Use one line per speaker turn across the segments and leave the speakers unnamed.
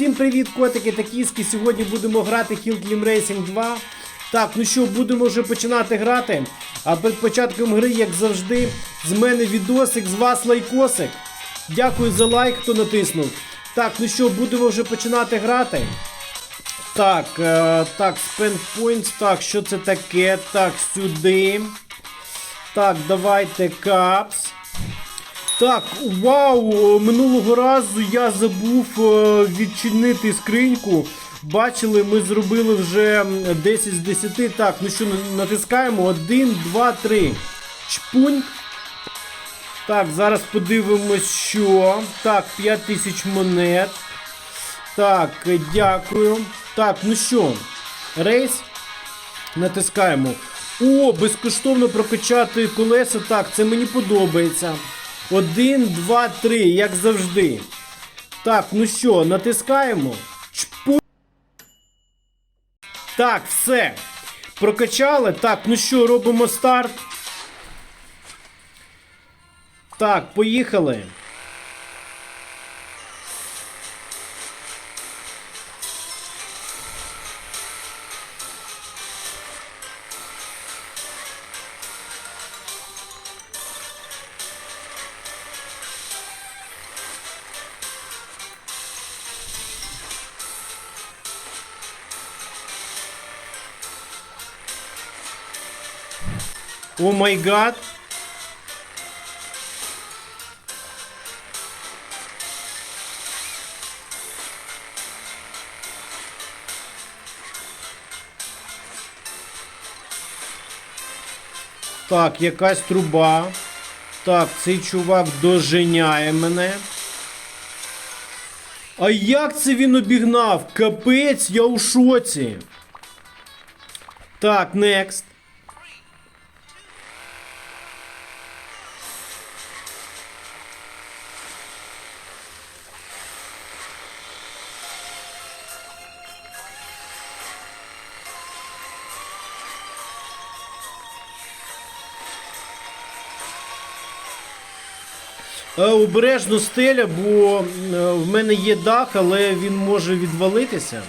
Всім привіт, котики та кіски. Сьогодні будемо грати Hill Climb Racing 2. Так, ну що, будемо вже починати грати. А перед початком гри, як завжди, з мене відосик, з вас лайкосик. Дякую за лайк, хто натиснув. Так, ну що, будемо вже починати грати. Так, е, так, spend points, так, що це таке? Так, сюди. Так, давайте капс. Так, вау! Минулого разу я забув е, відчинити скриньку. Бачили, ми зробили вже м, 10 з 10. Так, ну що, натискаємо 1, 2, 3. Чпунь. Так, зараз подивимось, що. Так, 5000 монет. Так, е, дякую. Так, ну що, рейс. Натискаємо. О, безкоштовно прокачати колеса. Так, це мені подобається. Один, два, три, як завжди. Так, ну що, натискаємо. Чпу. Так, все. Прокачали. Так, ну що, робимо старт. Так, поїхали. О май гад. Так, якась труба. Так, цей чувак доженяє мене. А як це він обігнав? Капець, я у шоці. Так, next. Обережно стеля, бо е, в мене є дах, але він може відвалитися.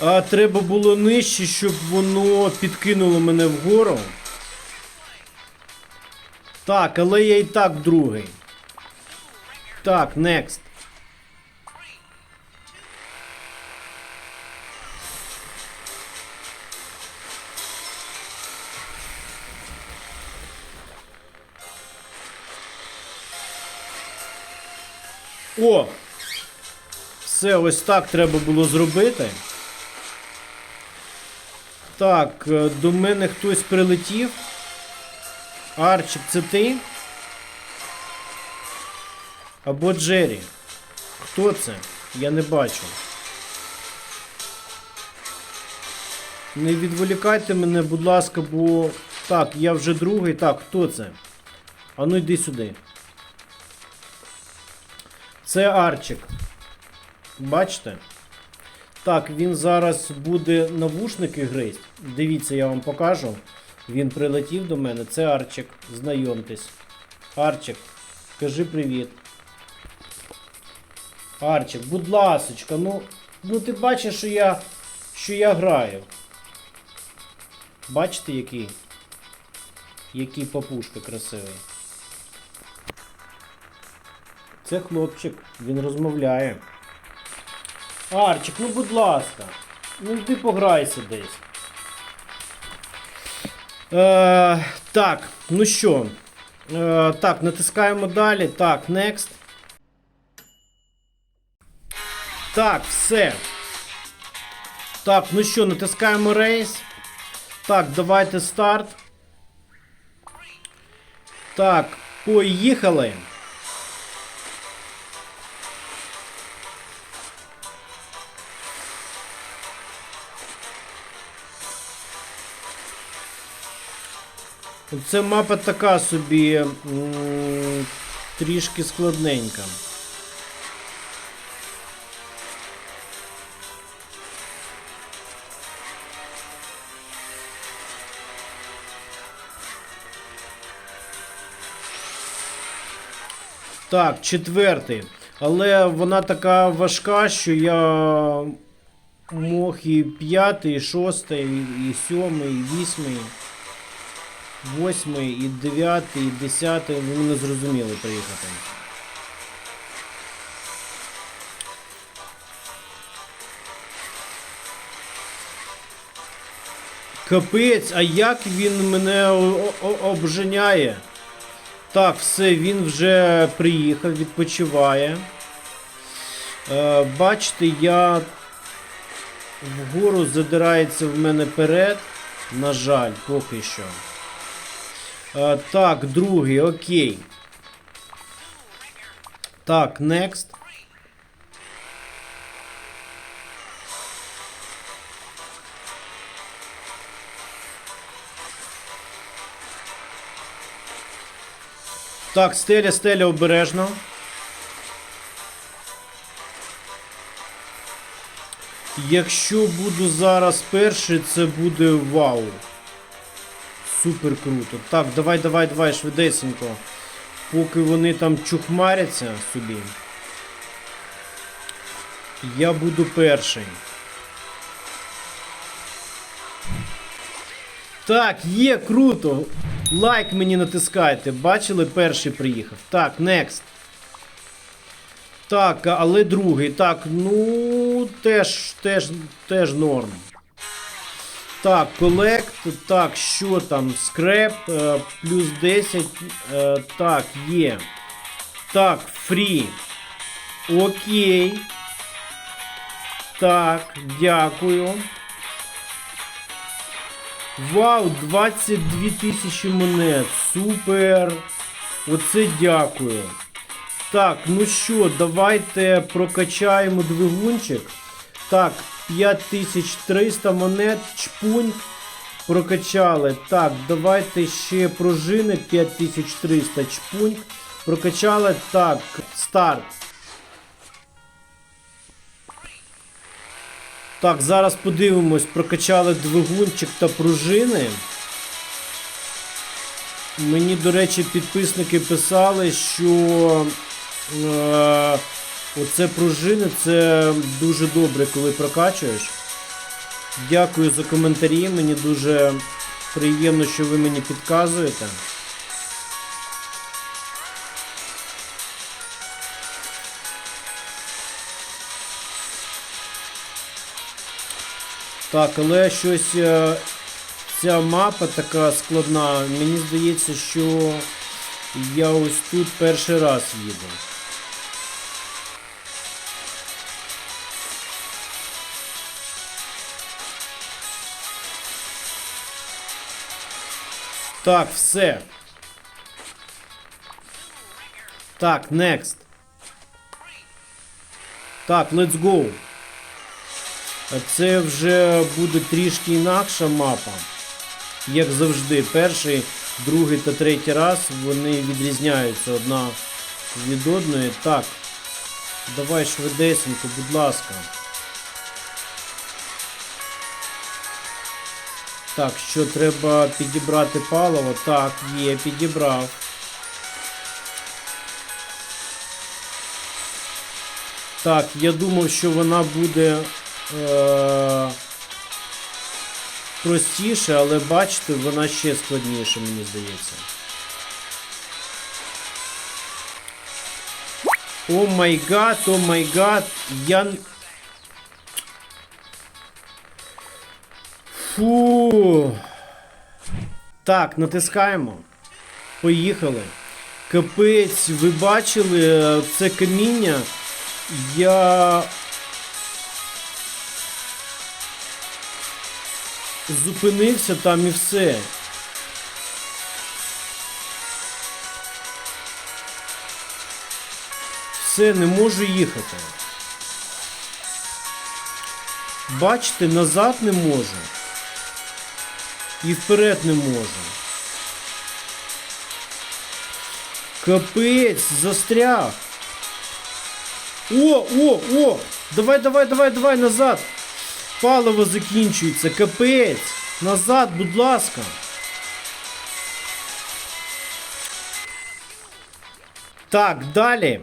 А треба було нижче, щоб воно підкинуло мене вгору. Так, але я і так другий. Так, next. О! Все, ось так треба було зробити. Так, е, до мене хтось прилетів. Арчик, це ти? Або Джері. Хто це? Я не бачу. Не відволікайте мене, будь ласка, бо. Так, я вже другий. Так, хто це? А ну йди сюди. Це Арчик. Бачите? Так, він зараз буде навушники гризть. Дивіться, я вам покажу. Він прилетів до мене. Це Арчик. Знайомтесь. Арчик, кажи привіт. Арчик, будь ласочка, ну, ну ти бачиш, що я, що я граю. Бачите, який? Який папушка красивий. Це хлопчик, він розмовляє. Арчик, ну будь ласка. Ну йди пограйся десь. Е, так, ну що. Е, так, натискаємо далі. Так, next. Так, все. Так, ну що, натискаємо рейс. Так, давайте старт. Так, поїхали. Це мапа така собі трішки складненька. Так, четвертий. Але вона така важка, що я мог і п'ятий, і шостий, і сьомий, і вісьмий, восьмий, і дев'ятий, і десятий. Ви мене зрозуміли приїхати. Капець, а як він мене обженяє? Так, все, він вже приїхав, відпочиває. Е, бачите, я вгору задирається в мене перед. На жаль, поки що. Е, так, другий, окей. Так, next. Так, стеля, стеля обережно. Якщо буду зараз перший, це буде вау. Супер круто. Так, давай, давай, давай, швидесенько. Поки вони там чухмаряться собі. Я буду перший. Так, є, круто. Лайк мені натискайте. Бачили, перший приїхав. Так, next. Так, але другий. Так, ну теж, теж, теж норм. Так, колект. Так, що там? Скреп, е, плюс 10. е, так, є. Так, фрі. Окей. Так, дякую. Вау, 22 тисячі монет. Супер. Оце дякую. Так, ну що, давайте прокачаємо двигунчик. Так, 5300 монет, чпунь. Прокачали. Так, давайте ще пружини 5300 чпунь. Прокачали. Так, старт. Так, зараз подивимось, прокачали двигунчик та пружини. Мені, до речі, підписники писали, що е, оце пружини це дуже добре, коли прокачуєш. Дякую за коментарі. Мені дуже приємно, що ви мені підказуєте. Так, але щось е, ця мапа така складна. Мені здається, що я ось тут перший раз їду. Так, все. Так, next. Так, let's go. Це вже буде трішки інакша мапа. Як завжди, перший, другий та третій раз вони відрізняються одна від одної. Так, давай швидесенько, будь ласка. Так, що треба підібрати паливо? Так, є, підібрав. Так, я думав, що вона буде е- простіше, але бачите, вона ще складніша, мені здається. О май гад, о май гад, я. Фу. Так, натискаємо. Поїхали. Капець, ви бачили е, це каміння? Я. Зупинився там і все. Все, не можу їхати. Бачите, назад не можу. І вперед не можу. Капець, застряг. О, о, о! Давай, давай, давай, давай, назад. Паливо закінчується, капець. Назад, будь ласка. Так, далі.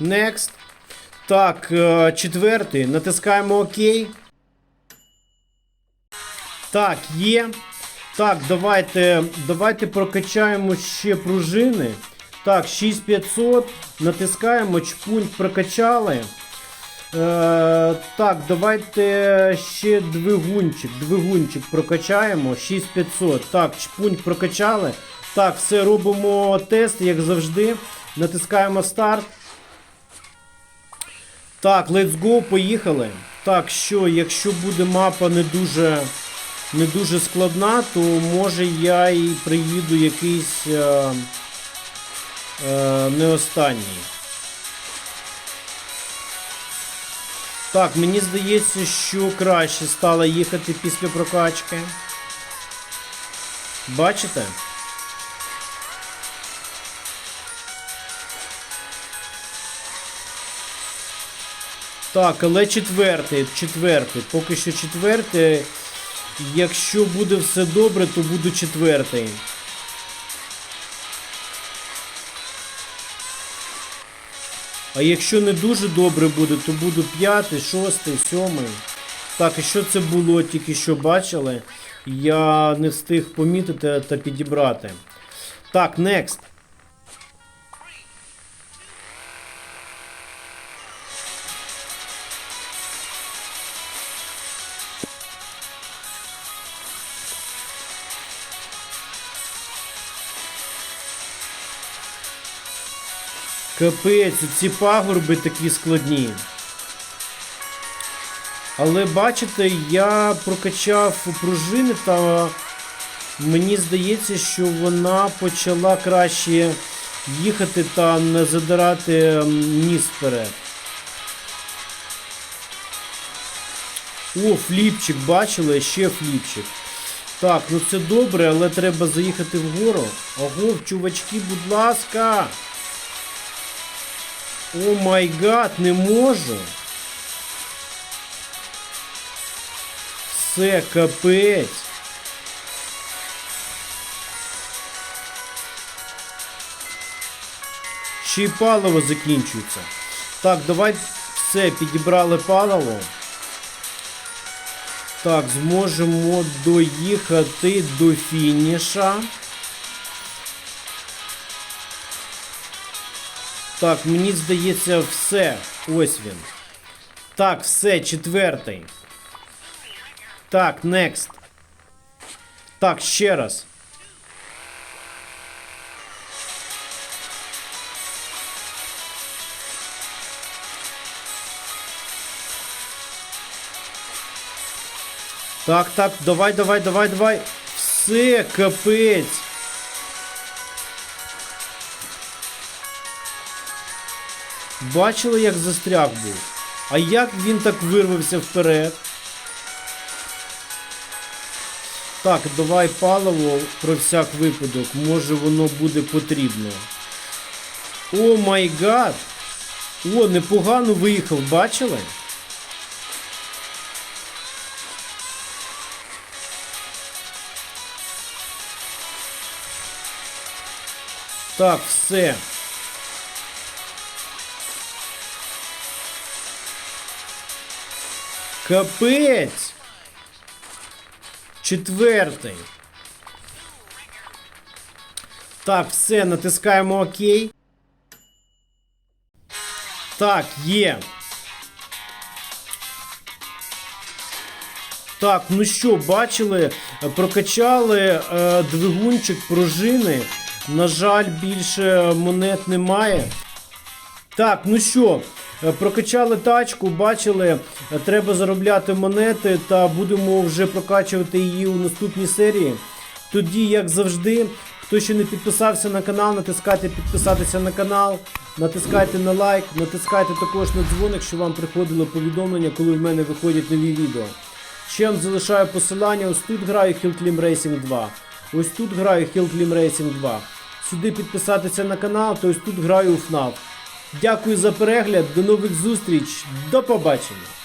Next. Так, е, четвертий. Натискаємо ОК. Так, є. Так, давайте, давайте прокачаємо ще пружини. Так, 6500. Натискаємо, чпунь прокачали. Е, так, давайте ще двигунчик. Двигунчик прокачаємо. 6500. Так, чпунь прокачали. Так, все робимо тест, як завжди. Натискаємо старт. Так, let's go, поїхали. Так, що, якщо буде мапа не дуже не дуже складна, то може я і приїду якийсь е, е, не останній. Так, мені здається, що краще стало їхати після прокачки. Бачите? Так, але четвертий, четвертий, поки що четвертий. Якщо буде все добре, то буду четвертий. А якщо не дуже добре буде, то буду п'ятий, шостий, сьомий. Так, і що це було, тільки що бачили. Я не встиг помітити та підібрати. Так, next. Капець, ці пагорби такі складні. Але бачите, я прокачав пружини та мені здається, що вона почала краще їхати та не задирати ніс вперед. О, фліпчик, бачили? Ще фліпчик. Так, ну це добре, але треба заїхати вгору. Ого, чувачки, будь ласка. О май гад, не можу. Все, капець. Ще й паливо закінчується. Так, давай все, підібрали паливо. Так, зможемо доїхати до фініша. Так, мені здається, все. Ось він. Так, все, четвертий. Так, next. Так, ще раз. Так, так, давай, давай, давай, давай. Все, капець. Бачили, як застряг був? А як він так вирвався вперед? Так, давай паливо про всяк випадок. Може воно буде потрібно. О май гад! О, непогано виїхав, бачили? Так, все. Капець. Четвертий. Так, все, натискаємо ОК. Так, є. Так, ну що, бачили, прокачали е, двигунчик пружини. На жаль, більше монет немає. Так, ну що, прокачали тачку, бачили, е, треба заробляти монети та будемо вже прокачувати її у наступній серії. Тоді, як завжди, хто ще не підписався на канал, натискайте підписатися на канал, натискайте на лайк, натискайте також на дзвоник, щоб вам приходило повідомлення, коли в мене виходять нові відео. Вам залишаю посилання, ось тут граю Hill Climb Racing 2. Ось тут граю Hill Climb Racing 2. Сюди підписатися на канал, то ось тут граю у FNAF. Дякую за перегляд, до нових зустріч, до побачення!